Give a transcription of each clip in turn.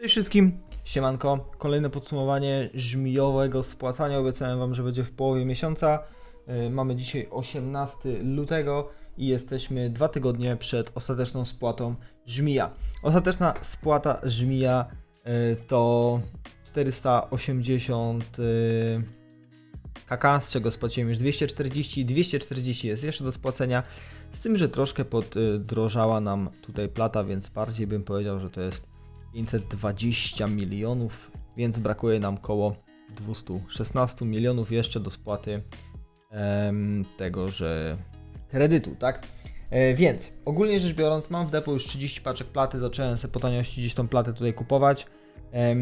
Cześć wszystkim, siemanko. Kolejne podsumowanie żmijowego spłacania. Obiecałem wam, że będzie w połowie miesiąca. Yy, Mamy dzisiaj 18 lutego i jesteśmy dwa tygodnie przed ostateczną spłatą żmija. Ostateczna spłata żmija yy, to 480 yy, kk, z czego spłaciłem już 240. 240 jest jeszcze do spłacenia. Z tym, że troszkę poddrożała nam tutaj plata, więc bardziej bym powiedział, że to jest 520 milionów, więc brakuje nam około 216 milionów jeszcze do spłaty em, tego, że kredytu, tak? E, więc ogólnie rzecz biorąc, mam w depo już 30 paczek platy, zacząłem sobie po taniości gdzieś tą platę tutaj kupować.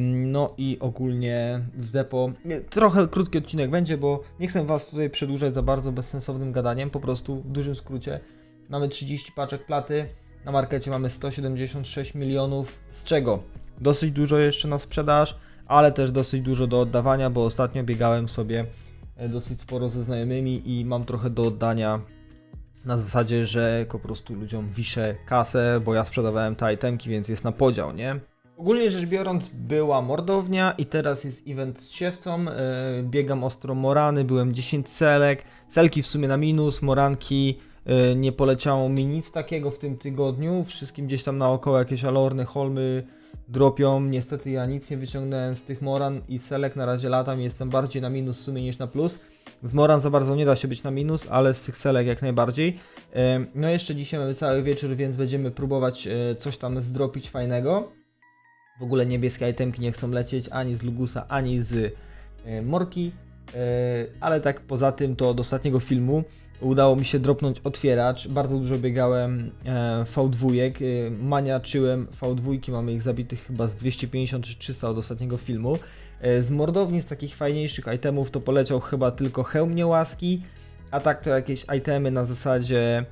No i ogólnie w depo trochę krótki odcinek będzie, bo nie chcę Was tutaj przedłużać za bardzo bezsensownym gadaniem, po prostu w dużym skrócie. Mamy 30 paczek platy, na markecie mamy 176 milionów, z czego dosyć dużo jeszcze na sprzedaż, ale też dosyć dużo do oddawania, bo ostatnio biegałem sobie e, dosyć sporo ze znajomymi i mam trochę do oddania na zasadzie, że po prostu ludziom wiszę kasę, bo ja sprzedawałem te itemki, więc jest na podział, nie? Ogólnie rzecz biorąc, była mordownia i teraz jest event z siewcą. e, biegam ostro morany, byłem 10 celek, celki w sumie na minus, moranki nie poleciało mi nic takiego w tym tygodniu. Wszystkim gdzieś tam naokoło jakieś alorny, holmy dropią. Niestety ja nic nie wyciągnąłem z tych moran i selek na razie latam jestem bardziej na minus w sumie niż na plus. Z moran za bardzo nie da się być na minus, ale z tych selek jak najbardziej. E, No jeszcze dzisiaj mamy cały wieczór, więc będziemy próbować e, coś tam zdropić fajnego. W ogóle niebieskie itemki nie chcą lecieć ani z Lugusa, ani z e, Morki. E, ale tak poza tym to od ostatniego filmu udało mi się dropnąć otwieracz. Bardzo dużo biegałem e, V2, e, maniaczyłem V2, mamy ich zabitych chyba z 250 czy 300 od ostatniego filmu. E, z takich fajniejszych itemów to poleciał chyba tylko hełm niełaski, a tak to jakieś itemy na zasadzie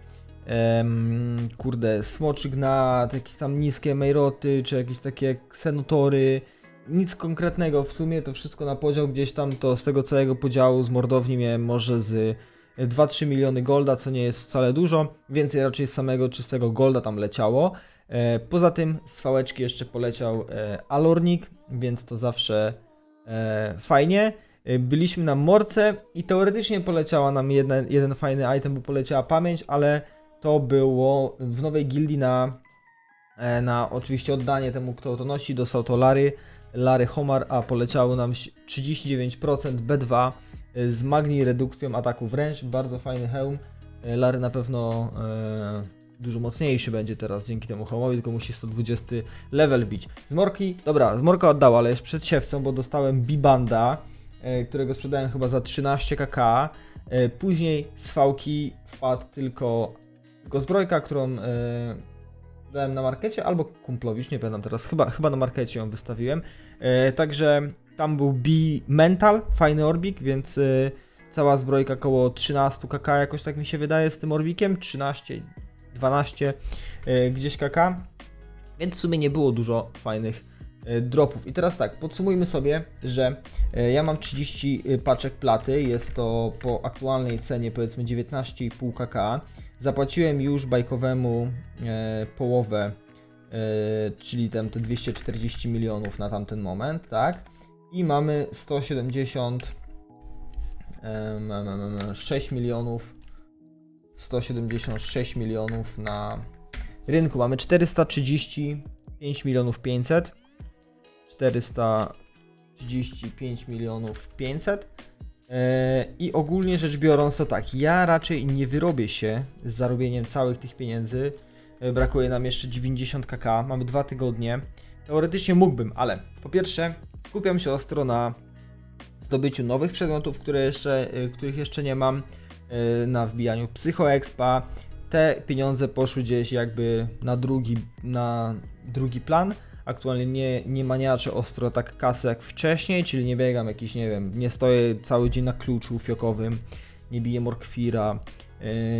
kurde, smoczy gnat, jakieś tam niskie mejroty, czy jakieś takie ksenotory. Nic konkretnego w sumie, to wszystko na podział gdzieś tam, to z tego całego podziału z mordowni miałem może z 2-3 miliony golda, co nie jest wcale dużo, więcej raczej samego czystego golda tam leciało. E, poza tym z fałeczki jeszcze poleciał e, alornik, więc to zawsze e, fajnie. Byliśmy na morce i teoretycznie poleciała nam jedna, jeden fajny item, bo poleciała pamięć, ale to było w nowej gildii na, na oczywiście oddanie temu, kto to nosi. Dostał to Lary, Lary Homar, a poleciało nam 39% B2 e, z magni redukcją ataku wręcz. Bardzo fajny hełm. E, Lary na pewno e, dużo mocniejszy będzie teraz dzięki temu hełmowi, tylko musi 120 level bić. Z Morki, dobra, z Morka oddała, ale jest przed siewcą, bo dostałem Bibanda, e, którego sprzedałem chyba za 13 kk. E, Później z fałki wpadł tylko, tylko zbrojka, którą e, dałem na markecie, albo kumplowi, już nie pamiętam teraz, chyba, chyba na markecie ją wystawiłem. E, także tam był B Mental, fajny orbik, więc e, cała zbrojka około 13 kk, jakoś tak mi się wydaje z tym orbikiem, 13, 12 e, gdzieś kk. Więc w sumie nie było dużo fajnych e, dropów. I teraz tak, podsumujmy sobie, że e, ja mam 30 paczek platy, jest to po aktualnej cenie powiedzmy 19,5 kk. Zapłaciłem już bajkowemu e, połowę, e, czyli tam te 240 milionów na tamten moment, tak? I mamy 170 e, ma- ma- ma- ma 6 milionów 176 milionów na rynku. Mamy 435 milionów 500 435 milionów 500 E, I ogólnie rzecz biorąc to tak, ja raczej nie wyrobię się z zarobieniem całych tych pieniędzy. E, Brakuje nam jeszcze 90 kk, mamy dwa tygodnie. Teoretycznie mógłbym, ale po pierwsze skupiam się ostro na zdobyciu nowych przedmiotów, które jeszcze, e, których jeszcze nie mam, e, na wbijaniu psychoexpa. Te pieniądze poszły gdzieś jakby na drugi, na drugi plan. Aktualnie nie, nie maniaczę ostro tak kasy jak wcześniej, czyli nie biegam jakiś, nie wiem, nie stoję cały dzień na kluczu fiokowym, nie biję morkwira,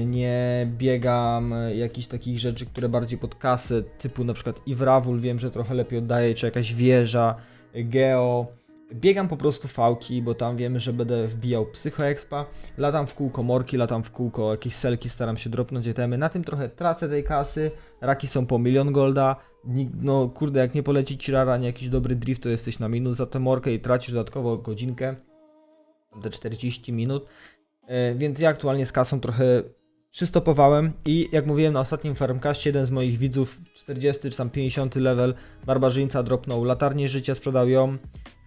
nie biegam jakichś takich rzeczy, które bardziej pod kasę, typu na przykład Iwrawul, wiem, że trochę lepiej oddaje, czy jakaś wieża, Geo. Biegam po prostu fałki, bo tam wiemy, że będę wbijał psychoexpa, latam w kółko morki, latam w kółko jakieś selki, staram się dropnąć itemy, na tym trochę tracę tej kasy, raki są po milion golda, no kurde, jak nie poleci ci rara, nie jakiś dobry drift, to jesteś na minus za tę morkę i tracisz dodatkowo godzinkę, te 40 minut. E, Więc ja aktualnie z kasą trochę przystopowałem i jak mówiłem na ostatnim farmcastie, jeden z moich widzów, 40 czy tam 50 level barbarzyńca dropnął latarnię życia, sprzedał ją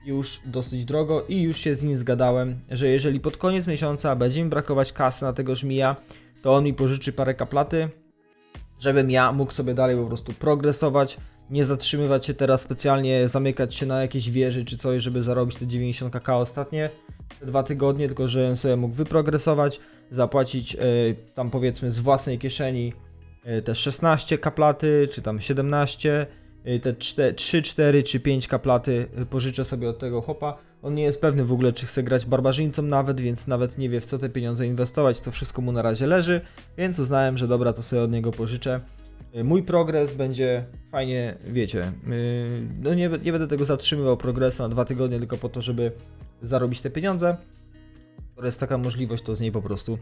już dosyć drogo i już się z nim zgadałem, że jeżeli pod koniec miesiąca będzie mi brakować kasy na tego żmija, to on mi pożyczy parę kaplaty, żebym ja mógł sobie dalej po prostu progresować, nie zatrzymywać się teraz specjalnie, zamykać się na jakieś wieży czy coś, żeby zarobić te 90 kk ostatnie dwa tygodnie, tylko żebym sobie mógł wyprogresować, zapłacić e, tam powiedzmy z własnej kieszeni e, te 16 kaplaty, czy tam 17, e, te 3, 4 czy 5 kaplaty pożyczę sobie od tego hopa. On nie jest pewny w ogóle, czy chce grać barbarzyńcą nawet, więc nawet nie wie w co te pieniądze inwestować, to wszystko mu na razie leży, więc uznałem, że dobra, to sobie od niego pożyczę. Mój progres będzie fajnie, wiecie, no nie, nie będę tego zatrzymywał progresu na dwa tygodnie tylko po to, żeby zarobić te pieniądze. To jest taka możliwość, to z niej po prostu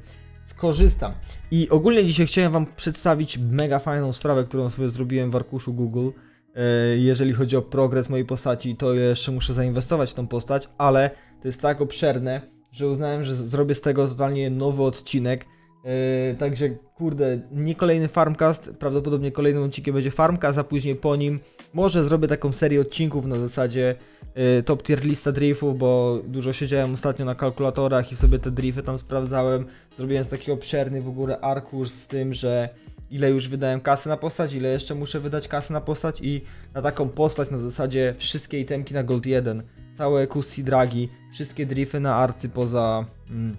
skorzystam. I ogólnie dzisiaj chciałem Wam przedstawić mega fajną sprawę, którą sobie zrobiłem w arkuszu Google. Yy, Jeżeli chodzi o progres mojej postaci, to jeszcze muszę zainwestować w tą postać, ale to jest tak obszerne, że uznałem, że zrobię z tego totalnie nowy odcinek. Yy, także kurde, nie kolejny farmcast, prawdopodobnie kolejnym odcinkiem będzie farmcast, a później po nim może zrobię taką serię odcinków na zasadzie yy, top tier lista driftów, bo dużo siedziałem ostatnio na kalkulatorach i sobie te drifty tam sprawdzałem. Zrobiłem taki obszerny w ogóle arkusz z tym, że ile już wydałem kasy na postać, ile jeszcze muszę wydać kasy na postać i na taką postać na zasadzie wszystkie itemki na Gold 1, całe QC dragi, wszystkie drifty na arcy poza mm,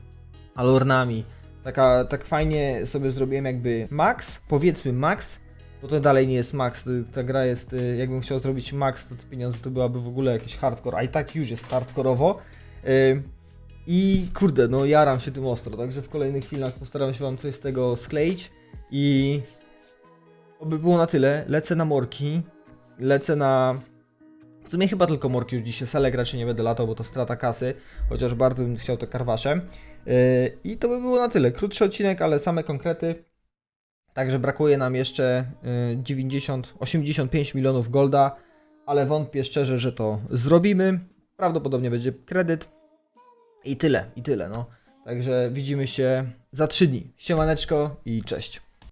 alornami. Taka, tak fajnie sobie zrobiłem jakby max, powiedzmy max, bo to dalej nie jest max, y, ta gra jest, y, jakbym chciał zrobić max, to te pieniądze to byłaby w ogóle jakiś hardcore, a i tak już jest hardkorowo. Y, I kurde, no jaram się tym ostro, także w kolejnych filmach postaram się wam coś z tego skleić i to by było na tyle. Lecę na morki, lecę na... W sumie chyba tylko morki już dzisiaj, selek raczej nie będę latał, bo to strata kasy, chociaż bardzo bym chciał te karwasze. Yy, I to by było na tyle. Krótszy odcinek, ale same konkrety. Także brakuje nam jeszcze yy, 90, 85 milionów golda, ale wątpię szczerze, że to zrobimy. Prawdopodobnie będzie kredyt. I tyle, i tyle, no. Także widzimy się za 3 dni. Siemaneczko i cześć.